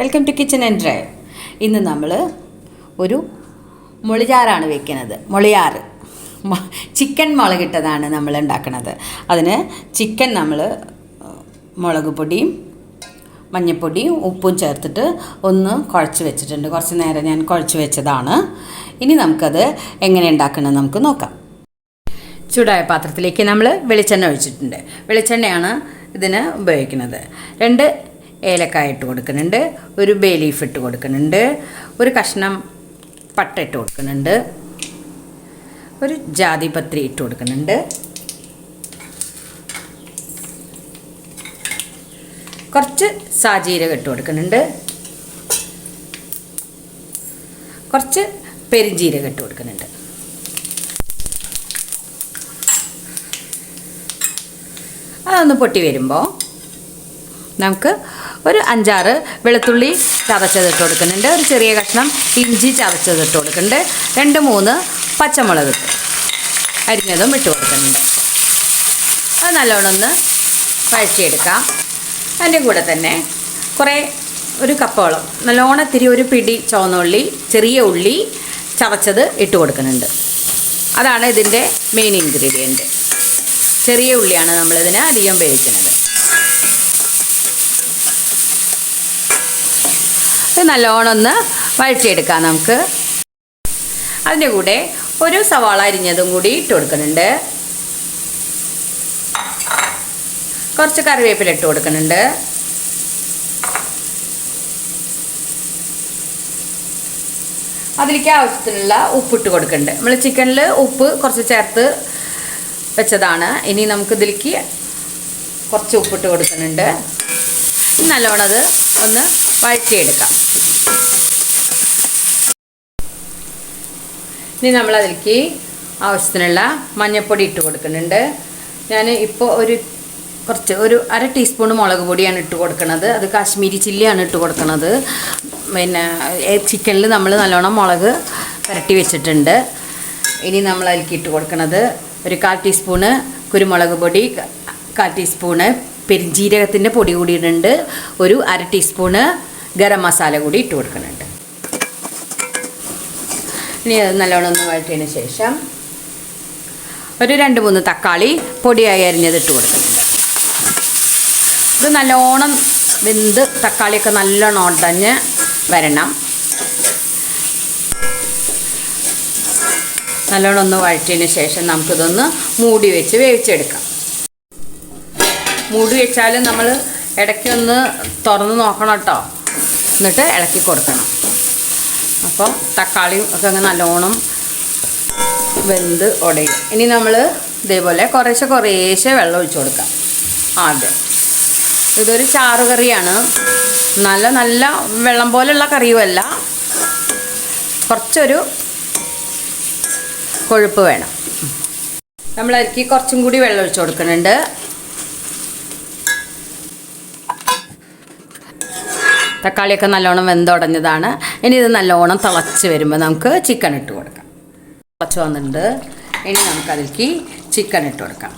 Welcome to kitchen and drive ഇന്ന് നമ്മൾ ഒരു മുളിചാറാണ് വെക്കുന്നത്. മുളിയാറ്. ചിക്കൻ ചിക്കൻ മുളകിട്ടതാണ് നമ്മൾ ഉണ്ടാക്കുന്നത് അതിന് ചിക്കൻ നമ്മൾ മുളക് പൊടിയും മഞ്ഞൾപ്പൊടിയും ഉപ്പും ചേർത്തിട്ട് ഒന്ന് കുഴച്ച് വെച്ചിട്ടുണ്ട്. കുറച്ച് നേരം ഞാൻ കുഴച്ച് വെച്ചതാണ്. ഇനി നമുക്കത് എങ്ങനെ ഉണ്ടാക്കണമെന്ന് നമുക്ക് നോക്കാം. ചൂടായ പാത്രത്തിലേക്ക് നമ്മൾ വെളിച്ചെണ്ണ ഒഴിച്ചിട്ടുണ്ട്. വെളിച്ചെണ്ണയാണ് ഇതിന് ഉപയോഗിക്കുന്നത്. രണ്ട് ഏലക്കായ ഇട്ട് കൊടുക്കുന്നുണ്ട് ഒരു ബേ ലീഫ് ഇട്ട് കൊടുക്കുന്നുണ്ട് ഒരു കഷ്ണം പട്ട ഇട്ട് കൊടുക്കുന്നുണ്ട് ഒരു ജാതിപത്രി ഇട്ട് കൊടുക്കുന്നുണ്ട്. കുറച്ച് സാജീരകം ഇട്ട് കൊടുക്കുന്നുണ്ട്. കുറച്ച് പെരിഞ്ജീരകം ഇട്ട് കൊടുക്കുന്നുണ്ട്. അതൊന്ന് പൊട്ടി വരുമ്പോൾ നമുക്ക് ഒരു അഞ്ചാറ് വെളുത്തുള്ളി ചതച്ചതിട്ട് കൊടുക്കുന്നുണ്ട്. ഒരു ചെറിയ കഷ്ണം ഇഞ്ചി ചതച്ചതിട്ട് കൊടുക്കുന്നുണ്ട്. രണ്ട് മൂന്ന് പച്ചമുളക് അരിഞ്ഞതും ഇട്ട് കൊടുക്കുന്നുണ്ട്. അത് നല്ലോണം ഒന്ന് വഴറ്റിയെടുക്കാം. അതിന്റെ കൂടെ തന്നെ കുറേ ഒരു കപ്പോളം നല്ലോണം ഇത്തിരി ഒരു പിടി ചുവന്നുള്ളി ചെറിയ ഉള്ളി ചതച്ചത് ഇട്ട് കൊടുക്കുന്നുണ്ട്. അതാണ് ഇതിന്റെ മെയിൻ ഇൻഗ്രീഡിയന്റ് ചെറിയ ഉള്ളിയാണ് നമ്മളിതിന് അധികം ഉപയോഗിക്കുന്നത്. ഇത് നല്ലോണം ഒന്ന് വഴറ്റിയെടുക്കാം നമുക്ക്. അതിന്റെ കൂടെ ഒരു സവാള അരിഞ്ഞതും കൂടി ഇട്ട് കൊടുക്കുന്നുണ്ട്. കുറച്ച് കറിവേപ്പില ഇട്ട് കൊടുക്കുന്നുണ്ട്. അതിലേക്ക് ആവശ്യത്തിനുള്ള ഉപ്പിട്ട് കൊടുക്കുന്നുണ്ട്. നമ്മൾ ചിക്കനിൽ ഉപ്പ് കുറച്ച് ചേർത്ത് വെച്ചതാണ്. ഇനി നമുക്ക് ഇതിലേക്ക് കുറച്ച് ഉപ്പിട്ട് കൊടുക്കുന്നുണ്ട്. നല്ലോണം അത് ഒന്ന് വഴറ്റിയെടുക്കാം. ഇനി നമ്മൾ അതിലേക്ക് ആവശ്യത്തിനുള്ള മഞ്ഞൾപ്പൊടി ഇട്ട് കൊടുക്കുന്നുണ്ട്. ഞാൻ ഇപ്പോൾ ഒരു കുറച്ച് ഒരു അര ടീസ്പൂൺ മുളക് പൊടിയാണ് ഇട്ട് കൊടുക്കുന്നത് അത് കാശ്മീരി ചില്ലിയാണ് ഇട്ട് കൊടുക്കുന്നത് പിന്നെ ചിക്കനിൽ നമ്മൾ നല്ലോണം മുളക് പുരട്ടി വെച്ചിട്ടുണ്ട്. ഇനി നമ്മൾ അതിലേക്ക് ഇട്ട് കൊടുക്കുന്നത് ഒരു കാൽ ടീസ്പൂണ് കുരുമുളക് പൊടി കാൽ ടീസ്പൂണ് പെരിഞ്ജീരകത്തിന്റെ പൊടി കൂടി ഒരു അര ടീസ്പൂണ് ഗരം മസാല കൂടി ഇട്ട് കൊടുക്കുന്നുണ്ട്. ഇനി അത് നല്ലോണം ഒന്ന് വഴറ്റിയതിന് ശേഷം ഒരു രണ്ട് മൂന്ന് തക്കാളി പൊടിയായി അരിഞ്ഞത് ഇട്ട് കൊടുക്കുന്നുണ്ട്. ഇത് നല്ലോണം വെന്ത് തക്കാളിയൊക്കെ നല്ലോണം ഉടഞ്ഞ് വരണം. നല്ലോണം ഒന്ന് വഴറ്റിയതിന് ശേഷം നമുക്കിതൊന്ന് മൂടി വെച്ച് വേവിച്ചെടുക്കാം. മൂടി വെച്ചാലും നമ്മൾ ഇടയ്ക്കൊന്ന് തുറന്ന് നോക്കണം കേട്ടോ. എന്നിട്ട് ഇളക്കി കൊടുക്കണം. അപ്പോൾ തക്കാളിയും ഒക്കെ അങ്ങ് നല്ലോണം വെന്ത് ഉടയും ഇനി നമ്മൾ ഇതേപോലെ കുറേശ്ശെ കുറേശ്ശെ വെള്ളം ഒഴിച്ചു കൊടുക്കാം. ആദ്യം. ഇതൊരു ചാറ് കറിയാണ്. നല്ല നല്ല വെള്ളം പോലെയുള്ള കറിയുമല്ല. കുറച്ചൊരു കൊഴുപ്പ് വേണം. നമ്മൾ അതിലേക്ക് കുറച്ചും കൂടി വെള്ളം ഒഴിച്ചു കൊടുക്കുന്നുണ്ട്. തക്കാളിയൊക്കെ നല്ലോണം വെന്തുടഞ്ഞതാണ്. ഇനി ഇത് നല്ലോണം തിളച്ച് വരുമ്പോൾ നമുക്ക് ചിക്കൻ ഇട്ട് കൊടുക്കാം. തിളച്ച് വന്നിട്ടുണ്ട്. ഇനി നമുക്ക് അതിലേക്ക് ചിക്കൻ ഇട്ട് കൊടുക്കാം.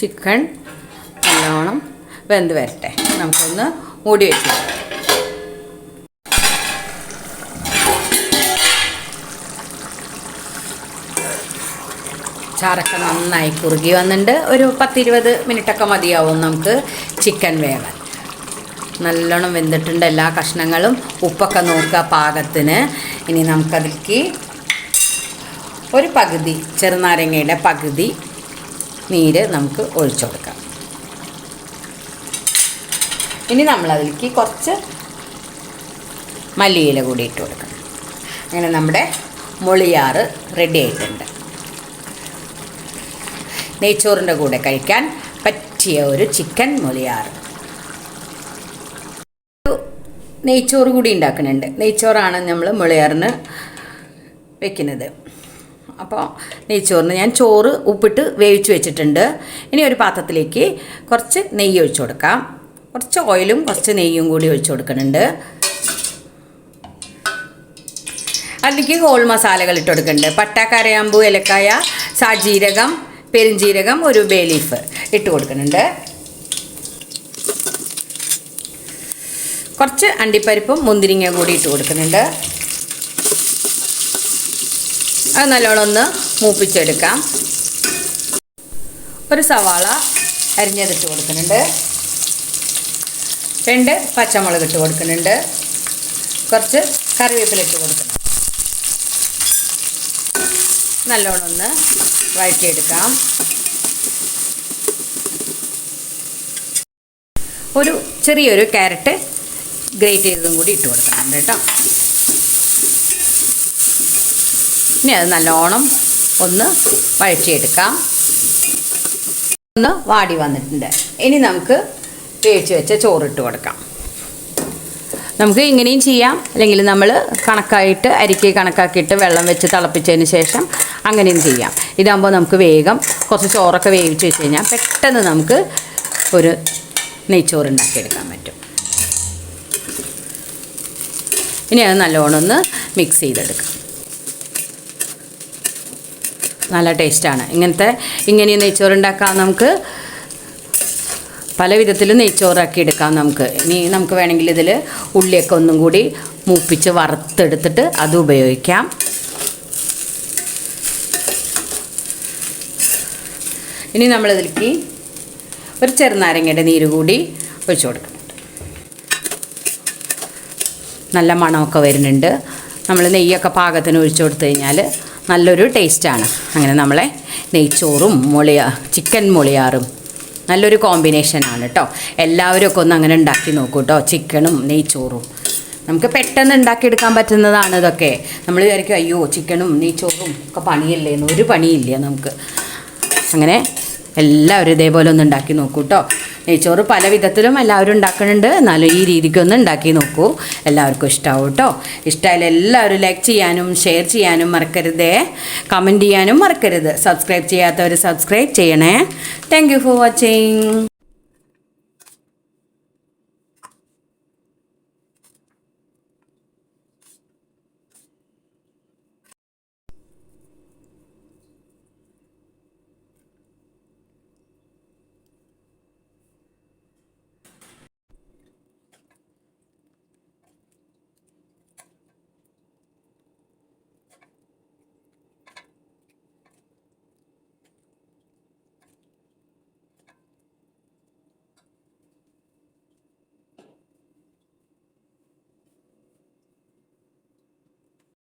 ചിക്കൻ വെന്ത് വരട്ടെ? നമുക്കൊന്ന് മൂടി വെച്ച് ചാറൊക്കെ നന്നായി കുറുകി വന്നിട്ടുണ്ട്. ഒരു പത്തിരുപത് മിനിറ്റൊക്കെ മതിയാവും നമുക്ക് ചിക്കൻ വേവാൻ. നല്ലോണം വെന്തിട്ടുണ്ട് എല്ലാ കഷ്ണങ്ങളും. ഉപ്പൊക്കെ നോക്കുക പാകത്തിന്. ഇനി നമുക്കതിലേക്ക് ഒരു പകുതി ചെറുനാരങ്ങയുടെ പകുതി നീര് നമുക്ക് ഒഴിച്ചു കൊടുക്കാം. ഇനി നമ്മൾ അതിലേക്ക് കുറച്ച് മല്ലിയില കൂടി ഇട്ട് കൊടുക്കണം. അങ്ങനെ നമ്മുടെ മുളിയാറ് റെഡി ആയിട്ടുണ്ട്. നെയ്ച്ചോറിന്റെ കൂടെ കഴിക്കാൻ പറ്റിയ ഒരു ചിക്കൻ മുളിയാറ്. നെയ്ച്ചോറ് കൂടി ഉണ്ടാക്കുന്നുണ്ട്. നെയ്ച്ചോറാണ് നമ്മൾ മുളിയാറിന് വെക്കുന്നത്. അപ്പോൾ നെയ്ച്ചോറിന് ഞാൻ ചോറ് ഉപ്പിട്ട് വേവിച്ച് വെച്ചിട്ടുണ്ട്. ഇനി ഒരു പാത്രത്തിലേക്ക് കുറച്ച് നെയ്യ് ഒഴിച്ചു കൊടുക്കാം. കുറച്ച് ഓയിലും കുറച്ച് നെയ്യും കൂടി ഒഴിച്ചു കൊടുക്കുന്നുണ്ട്. അതിലേക്ക് ഹോൾ മസാലകൾ ഇട്ട് കൊടുക്കുന്നുണ്ട്. പട്ട കരയാമ്പൂ ഇലക്കായ സാജീരകം പെരുംജീരകം ഒരു ബേ ലീഫ് ഇട്ട് കൊടുക്കുന്നുണ്ട്. കുറച്ച് അണ്ടിപ്പരിപ്പും മുന്തിരിങ്ങ കൂടി ഇട്ട് കൊടുക്കുന്നുണ്ട്. അത് നല്ലോണം ഒന്ന് മൂപ്പിച്ചെടുക്കാം. ഒരു സവാള അരിഞ്ഞതിട്ട് കൊടുക്കുന്നുണ്ട്. രണ്ട് പച്ചമുളക് ഇട്ട് കൊടുക്കുന്നുണ്ട്. കുറച്ച് കറിവേപ്പില ഇട്ട് കൊടുക്കുന്നുണ്ട്. നല്ലോണം ഒന്ന് വഴറ്റിയെടുക്കാം. ഒരു ചെറിയൊരു ക്യാരറ്റ് ഗ്രേറ്റ് ചെയ്തതും കൂടി ഇട്ട് കൊടുക്കണം കേട്ടോ. ഇനി അത് നല്ലോണം ഒന്ന് വഴറ്റിയെടുക്കാം. ഒന്ന് വാടി വന്നിട്ടുണ്ട്. ഇനി നമുക്ക് വേവിച്ച് വെച്ച ചോറിട്ട് കൊടുക്കാം. നമുക്ക് ഇങ്ങനെയും ചെയ്യാം. അല്ലെങ്കിൽ നമ്മൾ കണക്കായിട്ട് അരിക്ക് കണക്കാക്കിയിട്ട് വെള്ളം വെച്ച് തിളപ്പിച്ചതിന് ശേഷം അങ്ങനെയും ചെയ്യാം. ഇതാകുമ്പോൾ നമുക്ക് വേഗം കുറച്ച് ചോറൊക്കെ വേവിച്ച് വെച്ച് കഴിഞ്ഞാൽ പെട്ടെന്ന് നമുക്ക് ഒരു നെയ്ച്ചോറ് ഉണ്ടാക്കിയെടുക്കാൻ പറ്റും. ഇനി അത് നല്ലോണം ഒന്ന് മിക്സ് ചെയ്തെടുക്കാം. നല്ല ടേസ്റ്റാണ് ഇങ്ങനത്തെ ഇങ്ങനെ നെയ്ച്ചോറ് ഉണ്ടാക്കാം നമുക്ക് പല വിധത്തിൽ നെയ്ച്ചോറാക്കി എടുക്കാം നമുക്ക്. ഇനി നമുക്ക് വേണമെങ്കിൽ ഇതിൽ ഉള്ളിയൊക്കെ ഒന്നും കൂടി മൂപ്പിച്ച് വറുത്തെടുത്തിട്ട് അത് ഉപയോഗിക്കാം. ഇനി നമ്മളിതിലേക്ക് ഒരു ചെറുനാരങ്ങയുടെ നീര് കൂടി ഒഴിച്ചു കൊടുക്കണം നല്ല മണമൊക്കെ വരുന്നുണ്ട്. നമ്മൾ നെയ്യൊക്കെ പാകത്തിന് ഒഴിച്ചു കൊടുത്തു കഴിഞ്ഞാൽ നല്ലൊരു ടേസ്റ്റാണ് അങ്ങനെ നമ്മളെ നെയ്ച്ചോറും മുളിയ ചിക്കൻ മുളിയാറും നല്ലൊരു കോമ്പിനേഷനാണ് കേട്ടോ എല്ലാവരും ഒക്കെ ഒന്ന് അങ്ങനെ ഉണ്ടാക്കി നോക്കൂ കേട്ടോ ചിക്കനും നെയ്ച്ചോറും. നമുക്ക് പെട്ടെന്ന് ഉണ്ടാക്കിയെടുക്കാൻ പറ്റുന്നതാണ് ഇതൊക്കെ. നമ്മൾ വിചാരിക്കും അയ്യോ ചിക്കനും നെയ്ച്ചോറും ഒക്കെ പണിയല്ലേ? എന്ന്. ഒരു പണിയില്ല നമുക്ക്. അങ്ങനെ എല്ലാവരും ഇതേപോലെ ഒന്ന് ഉണ്ടാക്കി നോക്കൂ കേട്ടോ നെയ്ച്ചോറ് പല വിധത്തിലും എല്ലാവരും ഉണ്ടാക്കുന്നുണ്ട് എന്നാലും ഈ രീതിക്കൊന്ന് ഉണ്ടാക്കി നോക്കൂ. എല്ലാവർക്കും ഇഷ്ടമാവും കേട്ടോ ഇഷ്ടമായാലും എല്ലാവരും ലൈക്ക് ചെയ്യാനും ഷെയർ ചെയ്യാനും മറക്കരുതേ. കമന്റ് ചെയ്യാനും മറക്കരുത്. സബ്സ്ക്രൈബ് ചെയ്യാത്തവർ സബ്സ്ക്രൈബ് ചെയ്യണേ. Thank for watching